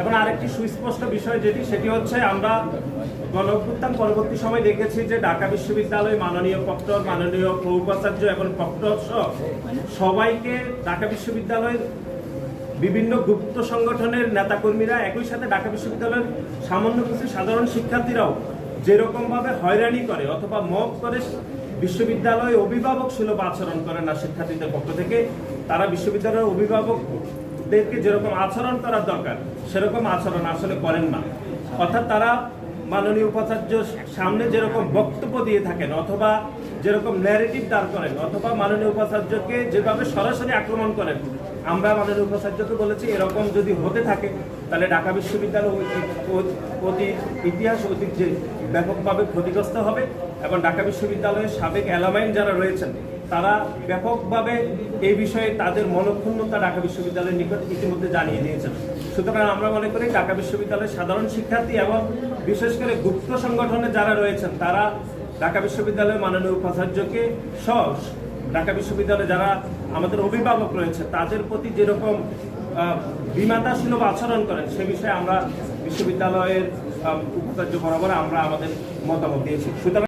এখন আরেকটি সুস্পষ্ট বিষয় যেটি, সেটি হচ্ছে আমরা গণঅভ্যুত্থান পরবর্তী সময় দেখেছি যে ঢাকা বিশ্ববিদ্যালয় মাননীয় প্রক্টর, মাননীয় উপাচার্য এবং প্রক্টর সবাইকে ঢাকা বিশ্ববিদ্যালয়ের বিভিন্ন গুপ্ত সংগঠনের নেতাকর্মীরা একই সাথে ঢাকা বিশ্ববিদ্যালয়ের সামান্য কিছু সাধারণ শিক্ষার্থীরাও যেরকম ভাবে হয়রানি করে অথবা মব করে বিশ্ববিদ্যালয়ে অভিভাবক সুলভ আচরণ করে না শিক্ষার্থীদের পক্ষ থেকে, তারা বিশ্ববিদ্যালয়ের অভিভাবকদেরকে যেরকম আচরণ করার দরকার, সেরকম আচরণ আসলে করেন না। অর্থাৎ তারা মাননীয় উপাচার্য সামনে যেরকম বক্তব্য দিয়ে থাকেন, অথবা যেরকম ন্যারেটিভ দাঁড় করেন, অথবা মাননীয় উপাচার্যকে যেভাবে সরাসরি আক্রমণ করেন, আমরা মাননীয় উপাচার্যকে বলেছি এরকম যদি হতে থাকে, তাহলে ঢাকা বিশ্ববিদ্যালয় অতি ইতিহাস ঐতিহ্যে ব্যাপকভাবে ক্ষতিগ্রস্ত হবে, এবং ঢাকা বিশ্ববিদ্যালয়ের সাবেক অ্যালামাইন যারা রয়েছেন তারা ব্যাপকভাবে এই বিষয়ে তাদের মনক্ষুণ্ণতা ঢাকা বিশ্ববিদ্যালয়ের নিকট ইতিমধ্যে জানিয়ে দিয়েছেন। সুতরাং আমরা মনে করি ঢাকা বিশ্ববিদ্যালয়ের সাধারণ শিক্ষার্থী এবং বিশেষ করে গুপ্ত সংগঠনে যারা রয়েছেন তারা ঢাকা বিশ্ববিদ্যালয়ের মাননীয় উপাচার্যকে সহ ঢাকা বিশ্ববিদ্যালয়ে যারা আমাদের অভিভাবক রয়েছে তাদের প্রতি যেরকম আহ, আচরণ করেন সে বিষয়ে আমরা বিশ্ববিদ্যালয়ের উপাচার্য বরাবর আমরা আমাদের মতামত দিয়েছি। সুতরাং